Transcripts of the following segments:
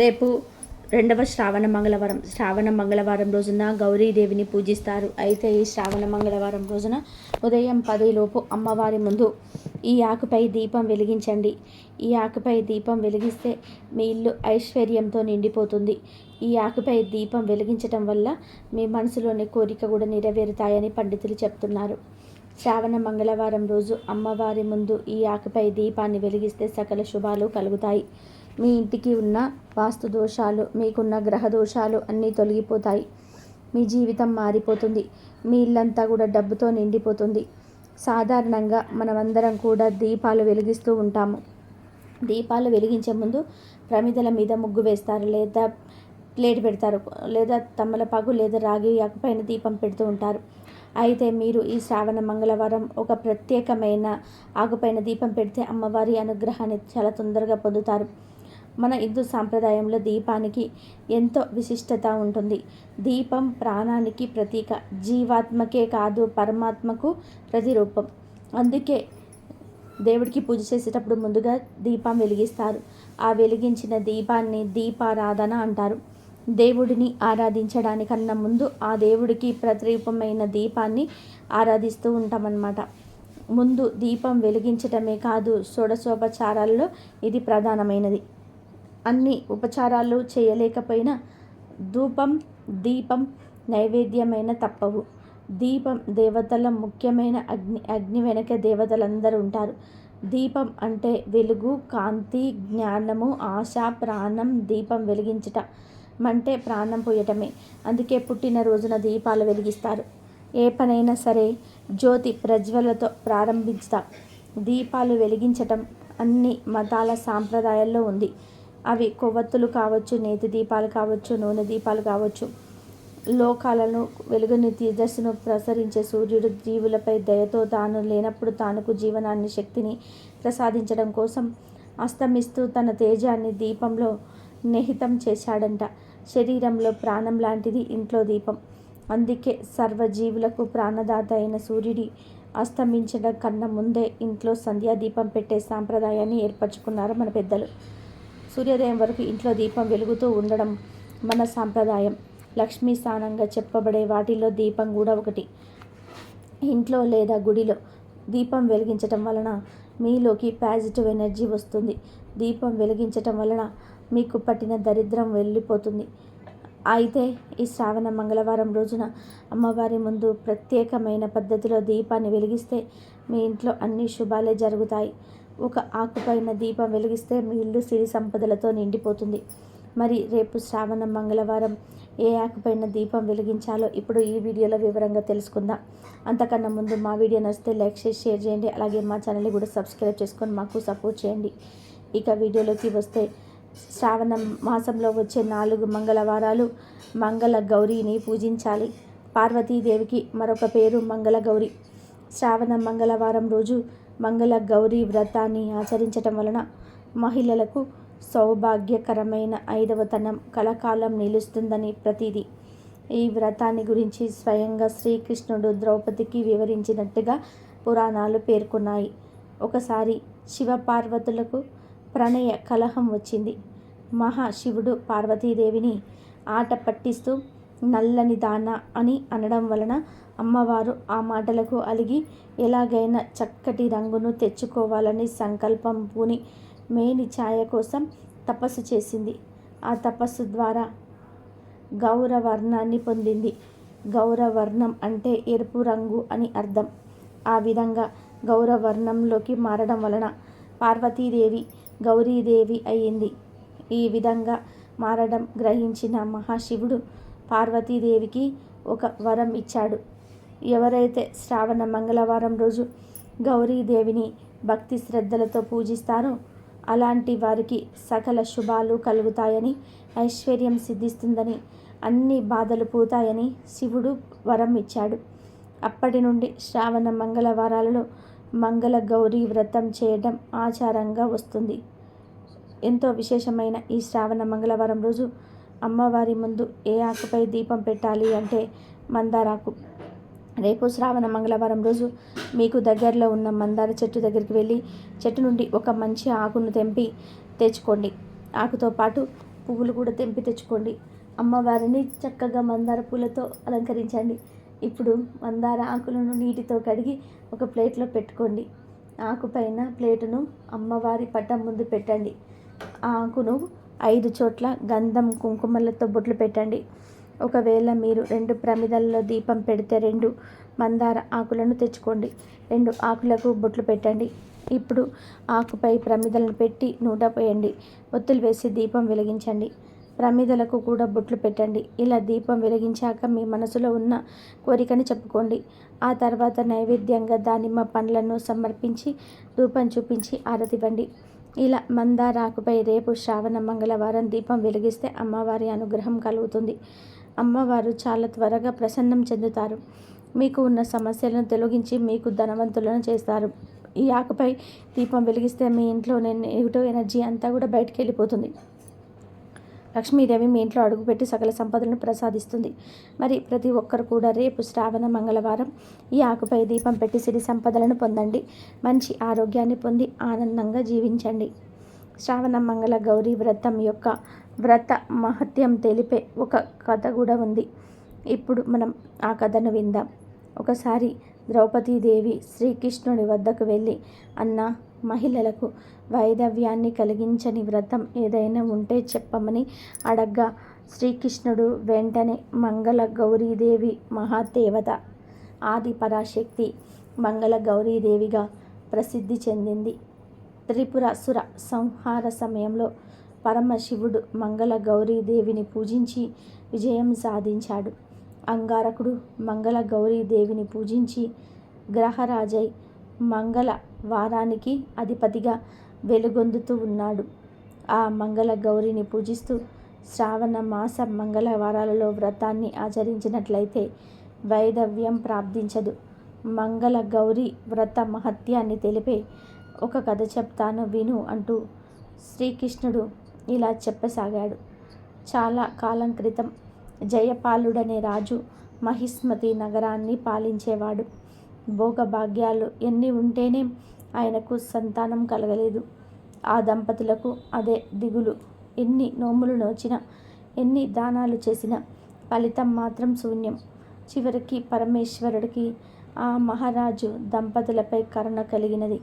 రేపు రెండవ శ్రావణ మంగళవారం. శ్రావణ మంగళవారం రోజున గౌరీదేవిని పూజిస్తారు. అయితే ఈ శ్రావణ మంగళవారం రోజున ఉదయం పదిలోపు అమ్మవారి ముందు ఈ ఆకుపై దీపం వెలిగించండి. ఈ ఆకుపై దీపం వెలిగిస్తే మీ ఇల్లు ఐశ్వర్యంతో నిండిపోతుంది. ఈ ఆకుపై దీపం వెలిగించటం వల్ల మీ మనసులోని కోరిక కూడా నెరవేరుతాయని పండితులు చెప్తున్నారు. శ్రావణ మంగళవారం రోజు అమ్మవారి ముందు ఈ ఆకుపై దీపాన్ని వెలిగిస్తే సకల శుభాలు కలుగుతాయి. మీ ఇంటికి ఉన్న వాస్తు దోషాలు మీకున్న గ్రహ దోషాలు అన్నీ తొలగిపోతాయి. మీ జీవితం మారిపోతుంది. మీ ఇల్లంతా కూడా డబ్బుతో నిండిపోతుంది. సాధారణంగా మనమందరం కూడా దీపాలు వెలిగిస్తూ ఉంటాము. దీపాలు వెలిగించే ముందు ప్రమిదల మీద ముగ్గు వేస్తారు లేదా ప్లేట్ పెడతారు లేదా తమ్మలపాకు లేదా రాగి ఆకుపైన దీపం పెడుతూ ఉంటారు. అయితే మీరు ఈ శ్రావణ మంగళవారం ఒక ప్రత్యేకమైన ఆకుపైన దీపం పెడితే అమ్మవారి అనుగ్రహాన్ని చాలా తొందరగా పొందుతారు. మన హిందూ సాంప్రదాయంలో దీపానికి ఎంతో విశిష్టత ఉంటుంది. దీపం ప్రాణానికి ప్రతీక జీవాత్మకే కాదు పరమాత్మకు ప్రతిరూపం. అందుకే దేవుడికి పూజ చేసేటప్పుడు ముందుగా దీపం వెలిగిస్తారు. ఆ వెలిగించిన దీపాన్ని దీపారాధన అంటారు. దేవుడిని ఆరాధించడానికన్నా ముందు ఆ దేవుడికి ప్రతిరూపమైన దీపాన్ని ఆరాధిస్తూ ఉంటామన్నమాట. ముందు దీపం వెలిగించటమే కాదు షోడశోపచారాల్లో ఇది ప్రధానమైనది. అన్ని ఉపచారాలు చేయలేకపోయినా ధూపం దీపం నైవేద్యమైన తప్పవు. దీపం దేవతల ముఖ్యమైన అగ్ని అగ్ని వెనక దేవతలందరూ ఉంటారు. దీపం అంటే వెలుగు కాంతి జ్ఞానము ఆశ ప్రాణం దీపం వెలిగించట. అంటే ప్రాణం పోయటమే. అందుకే పుట్టినరోజున దీపాలు వెలిగిస్తారు. ఏ పనైనా సరే జ్యోతి ప్రజ్వలతో ప్రారంభిస్తాం దీపాలు వెలిగించటం అన్ని మతాల సాంప్రదాయాల్లో ఉంది. అవి కొవ్వొత్తులు కావచ్చు నేతి దీపాలు కావచ్చు నూనె దీపాలు కావచ్చు. లోకాలను వెలుగుని తేజస్సును ప్రసరించే సూర్యుడు జీవులపై దయతో తాను లేనప్పుడు తానుకు జీవనాన్ని శక్తిని ప్రసాదించడం కోసం అస్తమిస్తూ తన తేజాన్ని దీపంలో నిహితం చేశాడంట. శరీరంలో ప్రాణం లాంటిది ఇంట్లో దీపం. అందుకే సర్వజీవులకు ప్రాణదాత అయిన సూర్యుడి అస్తమించడం కన్నా ముందే ఇంట్లో సంధ్యాదీపం పెట్టే సాంప్రదాయాన్ని ఏర్పరచుకున్నారు మన పెద్దలు. సూర్యోదయం వరకు ఇంట్లో దీపం వెలుగుతూ ఉండడం మన సాంప్రదాయం. లక్ష్మీ స్థానంగా చెప్పబడే వాటిల్లో దీపం కూడా ఒకటి. ఇంట్లో లేదా గుడిలో దీపం వెలిగించటం వలన మీలోకి పాజిటివ్ ఎనర్జీ వస్తుంది. దీపం వెలిగించటం వలన మీకు పట్టిన దరిద్రం వెళ్ళిపోతుంది. అయితే ఈ శ్రావణ మంగళవారం రోజున అమ్మవారి ముందు ప్రత్యేకమైన పద్ధతిలో దీపాన్ని వెలిగిస్తే మీ ఇంట్లో అన్ని శుభాలే జరుగుతాయి. ఒక ఆకుపైన దీపం వెలిగిస్తే మీ ఇల్లు సిరి సంపదలతో నిండిపోతుంది. మరి రేపు శ్రావణ మంగళవారం ఏ ఆకుపైన దీపం వెలిగించాలో ఇప్పుడు ఈ వీడియోలో వివరంగా తెలుసుకుందాం. అంతకన్నా ముందు మా వీడియో నచ్చితే లైక్ చేసి షేర్ చేయండి. అలాగే మా ఛానల్ని కూడా సబ్స్క్రైబ్ చేసుకొని మాకు సపోర్ట్ చేయండి. ఇక వీడియోలోకి వస్తే శ్రావణ మాసంలో వచ్చే నాలుగు మంగళవారాలు మంగళ గౌరీని పూజించాలి. పార్వతీదేవికి మరొక పేరు మంగళ గౌరి. శ్రావణ మంగళవారం రోజు మంగళ గౌరీ వ్రతాన్ని ఆచరించటం వలన మహిళలకు సౌభాగ్యకరమైన ఐదవతనం కలకాలం నిలుస్తుందని ప్రతీది. ఈ వ్రతాన్ని గురించి స్వయంగా శ్రీకృష్ణుడు ద్రౌపదికి వివరించినట్టుగా పురాణాలు పేర్కొన్నాయి. ఒకసారి శివపార్వతులకు ప్రణయ కలహం వచ్చింది. మహాశివుడు పార్వతీదేవిని ఆట పట్టిస్తూ నల్లని దాన అని అనడం వలన అమ్మవారు ఆ మాటలకు అలిగి ఎలాగైనా చక్కటి రంగును తెచ్చుకోవాలని సంకల్పం పూని మేని ఛాయ కోసం తపస్సు చేసింది. ఆ తపస్సు ద్వారా గౌరవర్ణాన్ని పొందింది. గౌరవర్ణం అంటే ఎరుపు రంగు అని అర్థం. ఆ విధంగా గౌరవర్ణంలోకి మారడం వలన పార్వతీదేవి గౌరీదేవి అయ్యింది. ఈ విధంగా మారడం గ్రహించిన మహాశివుడు పార్వతీదేవికి ఒక వరం ఇచ్చాడు. ఎవరైతే శ్రావణ మంగళవారం రోజు గౌరీదేవిని భక్తి శ్రద్ధలతో పూజిస్తారో అలాంటి వారికి సకల శుభాలు కలుగుతాయని ఐశ్వర్యం సిద్ధిస్తుందని అన్ని బాధలు పోతాయని శివుడు వరం ఇచ్చాడు. అప్పటి నుండి శ్రావణ మంగళవారాలలో మంగళ గౌరీ వ్రతం చేయడం ఆచారంగా వస్తుంది. ఎంతో విశేషమైన ఈ శ్రావణ మంగళవారం రోజు అమ్మవారి ముందు ఏ ఆకుపై దీపం పెట్టాలి అంటే మందారాకు. రేపు శ్రావణ మంగళవారం రోజు మీకు దగ్గరలో ఉన్న మందార చెట్టు దగ్గరికి వెళ్ళి చెట్టు నుండి ఒక మంచి ఆకును తెంపి తెచ్చుకోండి. ఆకుతో పాటు పువ్వులు కూడా తెంపి తెచ్చుకోండి. అమ్మవారిని చక్కగా మందార పూలతో అలంకరించండి. ఇప్పుడు మందార ఆకులను నీటితో కడిగి ఒక ప్లేట్లో పెట్టుకోండి. ఆకుపైన ప్లేటును అమ్మవారి పట్టం ముందు పెట్టండి. ఆ ఆకును ఐదు చోట్ల గంధం కుంకుమలతో బొట్లు పెట్టండి. ఒకవేళ మీరు రెండు ప్రమిదల్లో దీపం పెడితే రెండు మందార ఆకులను తెచ్చుకోండి. రెండు ఆకులకు బొట్లు పెట్టండి. ఇప్పుడు ఆకుపై ప్రమిదలను పెట్టి నూట పోయండి. ఒత్తులు వేసి దీపం వెలిగించండి. ప్రమిదలకు కూడా బొట్లు పెట్టండి. ఇలా దీపం వెలిగించాక మీ మనసులో ఉన్న కోరికని చెప్పుకోండి. ఆ తర్వాత నైవేద్యంగా దానిమ్మ పండ్లను సమర్పించి ధూపం చూపించి ఆరతివ్వండి. ఇలా మందారాకుపై రేపు శ్రావణ మంగళవారం దీపం వెలిగిస్తే అమ్మవారి అనుగ్రహం కలుగుతుంది. అమ్మవారు చాలా త్వరగా ప్రసన్నం చెందుతారు. మీకు ఉన్న సమస్యలను తొలగించి మీకు ధనవంతులను చేస్తారు. ఈ ఆకుపై దీపం వెలిగిస్తే మీ ఇంట్లో నెగిటివ్ ఎనర్జీ అంతా కూడా బయటకు వెళ్ళిపోతుంది. లక్ష్మీదేవి మీ ఇంట్లో అడుగుపెట్టి సకల సంపదలను ప్రసాదిస్తుంది. మరి ప్రతి ఒక్కరు కూడా రేపు శ్రావణ మంగళవారం ఈ ఆకుపై దీపం పెట్టి సిరి సంపదలను పొందండి. మంచి ఆరోగ్యాన్ని పొంది ఆనందంగా జీవించండి. శ్రావణ మంగళ గౌరీ వ్రతం యొక్క వ్రత మహత్యం తెలిపే ఒక కథ కూడా ఉంది. ఇప్పుడు మనం ఆ కథను విందాం. ఒకసారి ద్రౌపదీదేవి శ్రీకృష్ణుడి వద్దకు వెళ్ళి అన్న మహిళలకు వైదవ్యాన్ని కలిగించని వ్రతం ఏదైనా ఉంటే చెప్పమని అడగ్గా శ్రీకృష్ణుడు వెంటనే మంగళ గౌరీదేవి మహాదేవత ఆది పరాశక్తి మంగళ గౌరీదేవిగా ప్రసిద్ధి చెందింది. త్రిపురసుర సంహార సమయంలో పరమశివుడు మంగళ గౌరీదేవిని పూజించి విజయం సాధించాడు. అంగారకుడు మంగళ గౌరీదేవిని పూజించి గ్రహరాజై మంగళ వారానికి అధిపతిగా వెలుగొందుతూ ఉన్నాడు. ఆ మంగళ గౌరిని పూజిస్తూ శ్రావణ మాస మంగళవారాలలో వ్రతాన్ని ఆచరించినట్లయితే వైదవ్యం ప్రాప్తించదు. మంగళ గౌరి వ్రత మహత్యాన్ని తెలిపే ఒక కథ చెప్తాను విను అంటూ శ్రీకృష్ణుడు ఇలా చెప్పసాగాడు. చాలా కాలం క్రితం జయపాలుడనే రాజు మహిస్మతి నగరాన్ని పాలించేవాడు. భోగభాగ్యాలు ఎన్ని ఉంటేనే ఆయనకు సంతానం కలగలేదు. ఆ దంపతులకు అదే దిగులు. ఎన్ని నోములు నోచినా ఎన్ని దానాలు చేసినా ఫలితం మాత్రం శూన్యం. చివరికి పరమేశ్వరుడికి ఆ మహారాజు దంపతులపై కరుణ కలిగినది.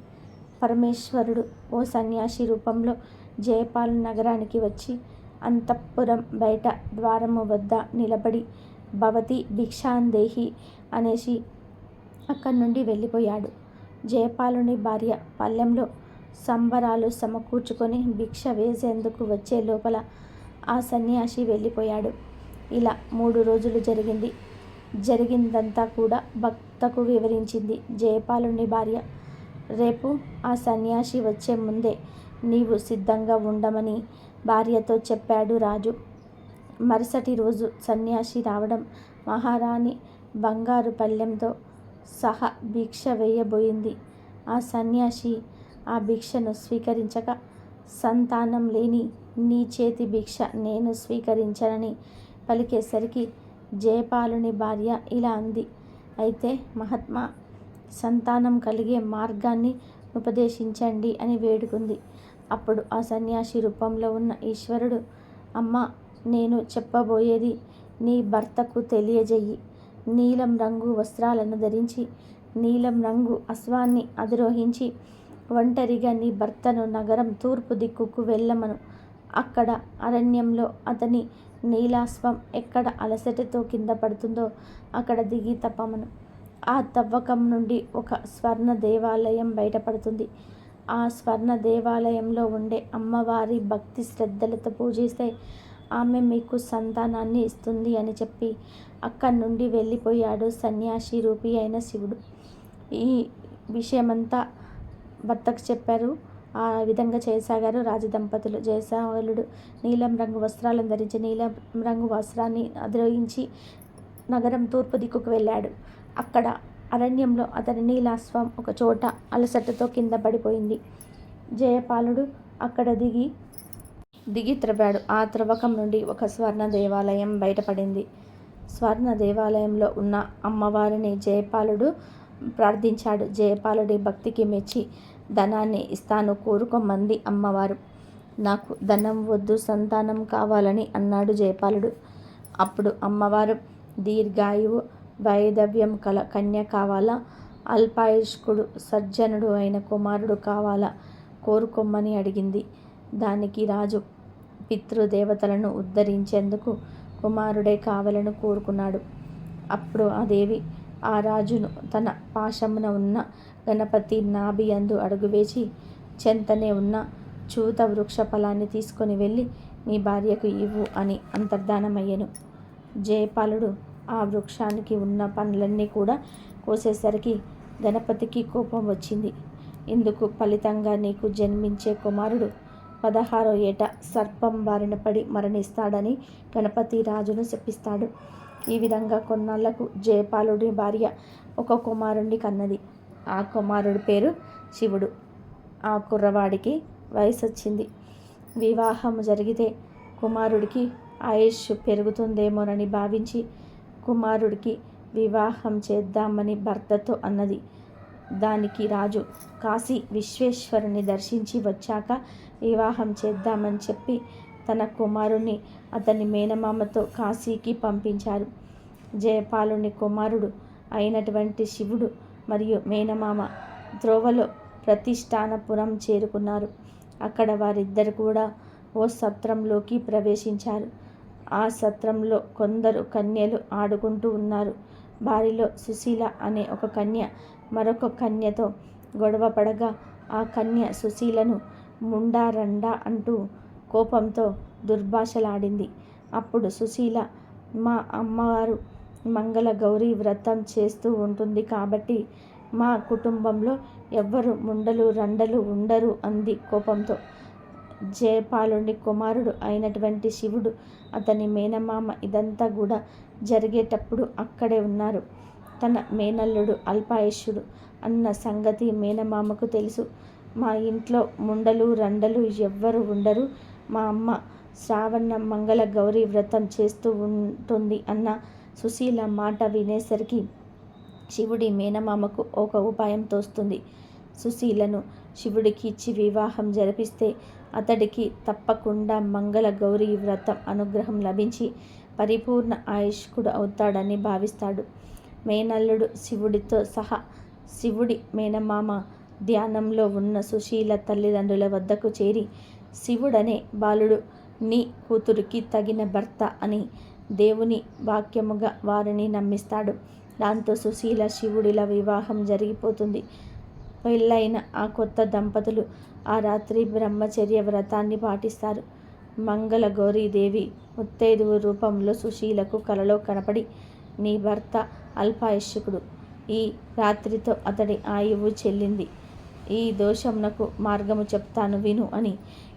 పరమేశ్వరుడు ఓ సన్యాసి రూపంలో జయపాల్ నగరానికి వచ్చి అంతఃపురం బయట ద్వారము వద్ద నిలబడి భవతి భిక్షాందేహి అనేసి అక్కడి నుండి వెళ్ళిపోయాడు. జయపాలుని భార్య పల్లెంలో సంబరాలు సమకూర్చుకొని భిక్ష వేసేందుకు వచ్చే లోపల ఆ సన్యాసి వెళ్ళిపోయాడు. ఇలా మూడు రోజులు జరిగింది. జరిగిందంతా కూడా భక్తకు వివరించింది. జయపాలుని భార్య రేపు ఆ సన్యాసి వచ్చే ముందే నీవు సిద్ధంగా ఉండమని భార్యతో చెప్పాడు రాజు. మరుసటి రోజు సన్యాసి రావడం మహారాణి బంగారు పళ్ళెంతో సహా భిక్ష వేయబోయింది. ఆ సన్యాసి ఆ భిక్షను స్వీకరించక సంతానం లేని నీ చేతి భిక్ష నేను స్వీకరించనని పలికేసరికి జయపాలుని భార్య ఇలా అంది. అయితే మహాత్మా సంతానం కలిగే మార్గాన్ని ఉపదేశించండి అని వేడుకుంది. అప్పుడు ఆ సన్యాసి రూపంలో ఉన్న ఈశ్వరుడు అమ్మ నేను చెప్పబోయేది నీ భర్తకు తెలియజేయి. నీలం రంగు వస్త్రాలను ధరించి నీలం రంగు అశ్వాన్ని అధిరోహించి ఒంటరిగా నీ భర్తను నగరం తూర్పు దిక్కుకు వెళ్ళమను. అక్కడ అరణ్యంలో అతని నీలాశ్వం ఎక్కడ అలసటతో కింద పడుతుందో అక్కడ దిగి తప్పమను. ఆ తవ్వకం నుండి ఒక స్వర్ణ దేవాలయం బయటపడుతుంది. ఆ స్వర్ణ దేవాలయంలో ఉండే అమ్మవారి భక్తి శ్రద్ధలతో పూజిస్తే ఆమె మీకు సంతానాన్ని ఇస్తుంది అని చెప్పి అక్కడి నుండి వెళ్ళిపోయాడు సన్యాసి రూపి అయిన శివుడు. ఈ విషయమంతా భర్తకు చెప్పారు. ఆ విధంగా చేయసాగారు రాజదంపతులు. జయసాగరుడు నీలం రంగు వస్త్రాలను ధరించి నీలం రంగు వస్త్రాన్ని అధిరోహించి నగరం తూర్పు దిక్కుకు వెళ్ళాడు. అక్కడ అరణ్యంలో అతని నీలాశ్వం ఒక చోట అలసటతో కింద పడిపోయింది. జయపాలుడు అక్కడ దిగి దిగి త్రవ్వాడు. ఆ త్రవ్వకం నుండి ఒక స్వర్ణ దేవాలయం బయటపడింది. స్వర్ణ దేవాలయంలో ఉన్న అమ్మవారిని జయపాలుడు ప్రార్థించాడు. జయపాలుడి భక్తికి మెచ్చి ధనాన్ని ఇస్తాను కోరుకోమంది అమ్మవారు. నాకు ధనం వద్దు సంతానం కావాలని అన్నాడు జయపాలుడు. అప్పుడు అమ్మవారు దీర్ఘాయువు వైదవ్యం కల కన్య కావాలా? అల్పాయుష్కుడు సజ్జనుడు అయిన కుమారుడు కావాలా? కోరుకోమ్మని అడిగింది. దానికి రాజు పితృదేవతలను ఉద్ధరించేందుకు కుమారుడే కావాలని కోరుకున్నాడు. అప్పుడు ఆ దేవి ఆ రాజును తన పాశమున ఉన్న గణపతి నాభి అందు అడుగువేసి చెంతనే ఉన్న చూత వృక్ష ఫలాన్ని తీసుకొని వెళ్ళి నీ భార్యకు ఇవ్వు అని అంతర్ధానమయ్యను. జయపాలుడు ఆ వృక్షానికి ఉన్న పండ్లన్నీ కూడా కోసేసరికి గణపతికి కోపం వచ్చింది. ఇందుకు ఫలితంగా నీకు జన్మించే కుమారుడు పదహారో ఏట సర్పం బారిన పడి మరణిస్తాడని గణపతి రాజును శపిస్తాడు. ఈ విధంగా కొన్నాళ్ళకు జయపాలుడి భార్య ఒక కుమారుణ్ణి కన్నది. ఆ కుమారుడి పేరు శివుడు. ఆ కుర్రవాడికి వయసు వచ్చింది వివాహం జరిగితే కుమారుడికి ఆయుష్ పెరుగుతుందేమోనని భావించి కుమారుడికి వివాహం చేద్దామని భర్తతో అన్నది. దానికి రాజు కాశీ విశ్వేశ్వరుని దర్శించి వచ్చాక వివాహం చేద్దామని చెప్పి తన కుమారుణ్ణి అతని మేనమామతో కాశీకి పంపించారు. జయపాలుని కుమారుడు అయినటువంటి శివుడు మరియు మేనమామ ద్రోవలో ప్రతిష్టానపురం చేరుకున్నారు. అక్కడ వారిద్దరు కూడా ఓ సత్రంలోకి ప్రవేశించారు. ఆ సత్రంలో కొందరు కన్యలు ఆడుకుంటూ ఉన్నారు. వారిలో సుశీల అనే ఒక కన్య మరొక కన్యతో గొడవ పడగా ఆ కన్య సుశీలను ముండారండా అంటూ కోపంతో దుర్భాషలాడింది. అప్పుడు సుశీల మా అమ్మవారు మంగళ గౌరీ వ్రతం చేస్తూ ఉంటుంది కాబట్టి మా కుటుంబంలో ఎవ్వరు ముండలు రండలు ఉండరు అంది కోపంతో. జయపాలుని కుమారుడు అయినటువంటి శివుడు అతని మేనమామ ఇదంతా కూడా జరిగేటప్పుడు అక్కడే ఉన్నారు. తన మేనల్లుడు అల్పాయుష్యుడు అన్న సంగతి మేనమామకు తెలుసు. మా ఇంట్లో ముండలు రండలు ఎవ్వరు ఉండరు. మా అమ్మ శ్రావణ మంగళ గౌరీ వ్రతం చేస్తూ ఉంటుంది అన్న సుశీల మాట వినేసరికి శివుడి మేనమామకు ఒక ఉపాయం తోస్తుంది. సుశీలను శివుడికి ఇచ్చి వివాహం జరిపిస్తే అతడికి తప్పకుండా మంగళ గౌరీ వ్రతం అనుగ్రహం లభించి పరిపూర్ణ ఆయుష్కుడు అవుతాడని భావిస్తాడు. మేనల్లుడు శివుడితో సహా శివుడి మేనమామ ధ్యానంలో ఉన్న సుశీల తల్లిదండ్రుల వద్దకు చేరి శివుడనే బాలుడు నీ కూతురికి తగిన భర్త అని దేవుని వాక్యముగా వారిని నమ్మిస్తాడు దాంతో సుశీల శివుడిల వివాహం జరిగిపోతుంది. పెళ్ళైన ఆ కొత్త దంపతులు ఆ రాత్రి బ్రహ్మచర్య వ్రతాన్ని పాటిస్తారు. మంగళ గౌరీదేవి ముత్తైదువు రూపంలో సుశీలకు కలలో కనపడి నీ భర్త అల్పాయుషకుడు. ఈ రాత్రితో అతడి ఆయువు చెల్లింది. ఈ దోషమునకు మార్గము చెప్తాను విను అని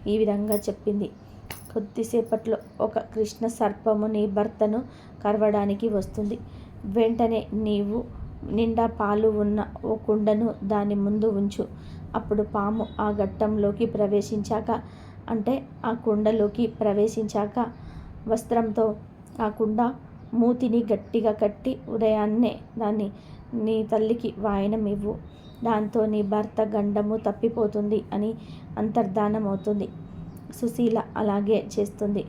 ఈ విధంగా చెప్పింది. కొద్దిసేపట్లో ఒక కృష్ణ సర్పము నీ భర్తను కరవడానికి వస్తుంది. వెంటనే నీవు నిండా పాలు ఉన్న ఓ కుండను దాని ముందు ఉంచు. అప్పుడు పాము ఆ ఘట్టంలోకి ప్రవేశించాక అంటే ఆ కుండలోకి ప్రవేశించాక వస్త్రంతో ఆ కుండ మూతిని గట్టిగా కట్టి ఉదయాన్నే దాన్ని నీ తల్లికి వాయనం ఇవ్వు దాంతో నీ భర్త గండము తప్పిపోతుంది అని అంతర్ధానం అవుతుంది సుశీల అలాగే చేస్తుంది.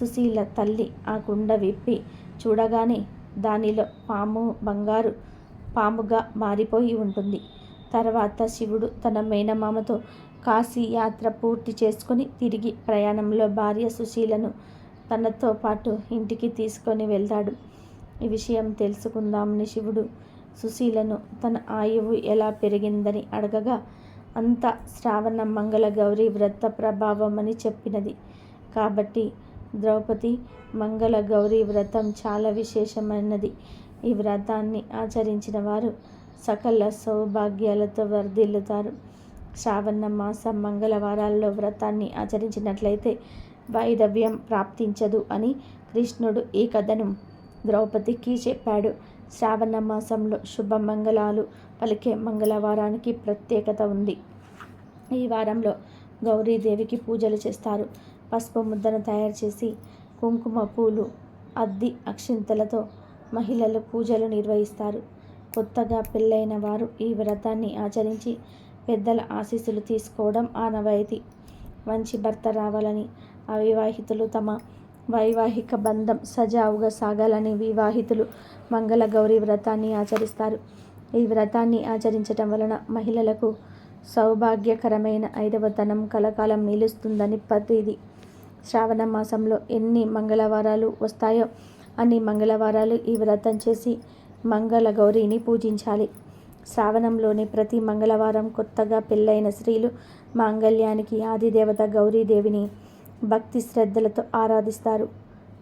సుశీల తల్లి ఆ కుండ విప్పి చూడగానే దానిలో పాము బంగారు పాముగా మారిపోయి ఉంటుంది. తర్వాత శివుడు తన మేనమామతో కాశీ యాత్ర పూర్తి చేసుకొని తిరిగి ప్రయాణంలో భార్య సుశీలను తనతో పాటు ఇంటికి తీసుకొని వెళ్తాడు. ఈ విషయం తెలుసుకుందామని శివుడు సుశీలను తన ఆయువు ఎలా పెరిగిందని అడగగా అంత శ్రావణ మంగళ గౌరీ వ్రత ప్రభావం అని చెప్పినది. కాబట్టి ద్రౌపది మంగళ గౌరీ వ్రతం చాలా విశేషమైనది. ఈ వ్రతాన్ని ఆచరించిన వారు సకల సౌభాగ్యాలతో వర్ధిల్లుతారు. శ్రావణ మాస మంగళవారాల్లో వ్రతాన్ని ఆచరించినట్లయితే వైదవ్యం ప్రాప్తించదు అని కృష్ణుడు ఈ కథను ద్రౌపదికి చెప్పాడు. శ్రావణ మాసంలో శుభమంగళాలు పలికే మంగళవారానికి ప్రత్యేకత ఉంది. ఈ వారంలో గౌరీదేవికి పూజలు చేస్తారు. పసుపు ముద్దను తయారు చేసి కుంకుమ పూలు అద్ది అక్షింతలతో మహిళలు పూజలు నిర్వహిస్తారు. కొత్తగా పెళ్ళైన వారు ఈ వ్రతాన్ని ఆచరించి పెద్దల ఆశీస్సులు తీసుకోవడం ఆనవాయితీ. మంచి భర్త రావాలని అవివాహితులు తమ వైవాహిక బంధం సజావుగా సాగాలని వివాహితులు మంగళ గౌరీ వ్రతాన్ని ఆచరిస్తారు. ఈ వ్రతాన్ని ఆచరించటం వలన మహిళలకు సౌభాగ్యకరమైన ఐదవతనం కలకాలం నిలుస్తుందని ప్రతిది. శ్రావణ మాసంలో ఎన్ని మంగళవారాలు వస్తాయో అన్ని మంగళవారాలు ఈ వ్రతం చేసి మంగళ గౌరీని పూజించాలి. శ్రావణంలోని ప్రతి మంగళవారం కొత్తగా పెళ్ళైన స్త్రీలు మాంగళ్యానికి ఆదిదేవత గౌరీదేవిని భక్తి శ్రద్ధలతో ఆరాధిస్తారు.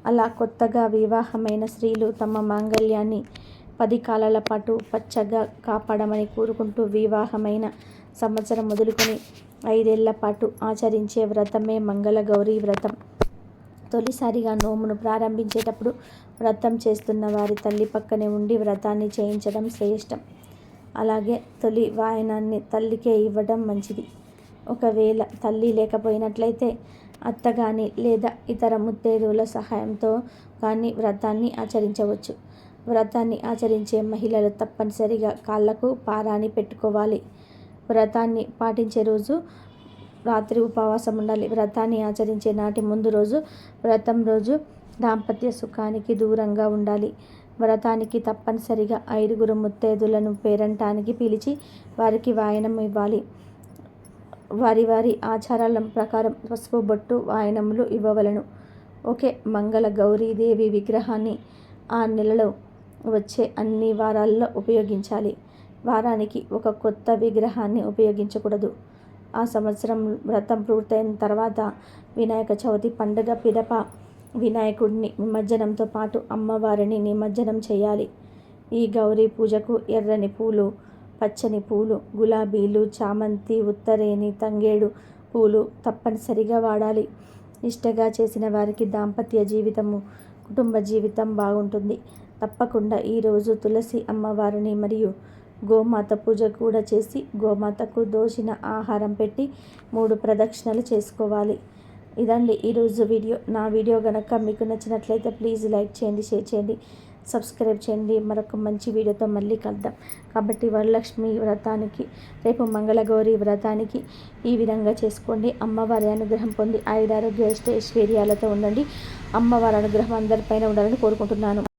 అలా కొత్తగా వివాహమైన స్త్రీలు తమ మాంగళ్యాన్ని పది కాలాల పాటు పచ్చగా కాపాడమని కోరుకుంటూ వివాహమైన సంవత్సరం మొదలుకొని ఐదేళ్ళ పాటు ఆచరించే వ్రతమే మంగళ గౌరీ వ్రతం. తొలిసారిగా నోమును ప్రారంభించేటప్పుడు వ్రతం చేస్తున్న వారి తల్లి పక్కనే ఉండి వ్రతాన్ని చేయించడం శ్రేష్టం. అలాగే తొలి వాయనాన్ని తల్లికే ఇవ్వడం మంచిది. ఒకవేళ తల్లి లేకపోయినట్లయితే అత్త కానీ లేదా ఇతర ముత్తైదువుల సహాయంతో కానీ వ్రతాన్ని ఆచరించవచ్చు. వ్రతాన్ని ఆచరించే మహిళలు తప్పనిసరిగా కాళ్ళకు పారాని పెట్టుకోవాలి. వ్రతాన్ని పాటించే రోజు రాత్రి ఉపవాసం ఉండాలి. వ్రతాన్ని ఆచరించే నాటి ముందు రోజు వ్రతం రోజు దాంపత్య సుఖానికి దూరంగా ఉండాలి. వ్రతానికి తప్పనిసరిగా ఐదుగురు ముత్తైదులను పేరంటానికి పిలిచి వారికి వాయనం ఇవ్వాలి. వారి వారి ఆచారాల ప్రకారం పసుపు బొట్టు వాయనములు ఇవ్వవలను. ఓకే మంగళ గౌరీదేవి విగ్రహాన్ని ఆ నెలలో వచ్చే అన్ని వారాల్లో ఉపయోగించాలి. వారానికి ఒక కొత్త విగ్రహాన్ని ఉపయోగించకూడదు. ఆ సంవత్సరం వ్రతం పూర్తయిన తర్వాత వినాయక చవితి పండుగ పిదప వినాయకుడిని నిమజ్జనంతో పాటు అమ్మవారిని నిమజ్జనం చేయాలి. ఈ గౌరీ పూజకు ఎర్రని పూలు పచ్చని పూలు గులాబీలు చామంతి ఉత్తరేని తంగేడు పూలు తప్పనిసరిగా వాడాలి. ఇష్టగా చేసిన వారికి దాంపత్య జీవితము కుటుంబ జీవితం బాగుంటుంది. తప్పకుండా ఈరోజు తులసి అమ్మవారిని మరియు గోమాత పూజ కూడా చేసి గోమాతకు దోషిన ఆహారం పెట్టి మూడు ప్రదక్షిణలు చేసుకోవాలి. ఇదండి ఈరోజు వీడియో. నా వీడియో కనుక మీకు నచ్చినట్లయితే ప్లీజ్ లైక్ చేయండి షేర్ చేయండి. సబ్స్క్రైబ్ చేయండి. మరొక మంచి వీడియోతో మళ్ళీ కలుద్దాం. కాబట్టి వరలక్ష్మి వ్రతానికి రేపు మంగళగౌరి వ్రతానికి ఈ విధంగా చేసుకోండి. అమ్మవారి అనుగ్రహం పొంది ఆయుధారోగ్య ఐశ్వర్యాలతో ఉండండి. అమ్మవారి అనుగ్రహం అందరిపైన ఉండాలని కోరుకుంటున్నాను.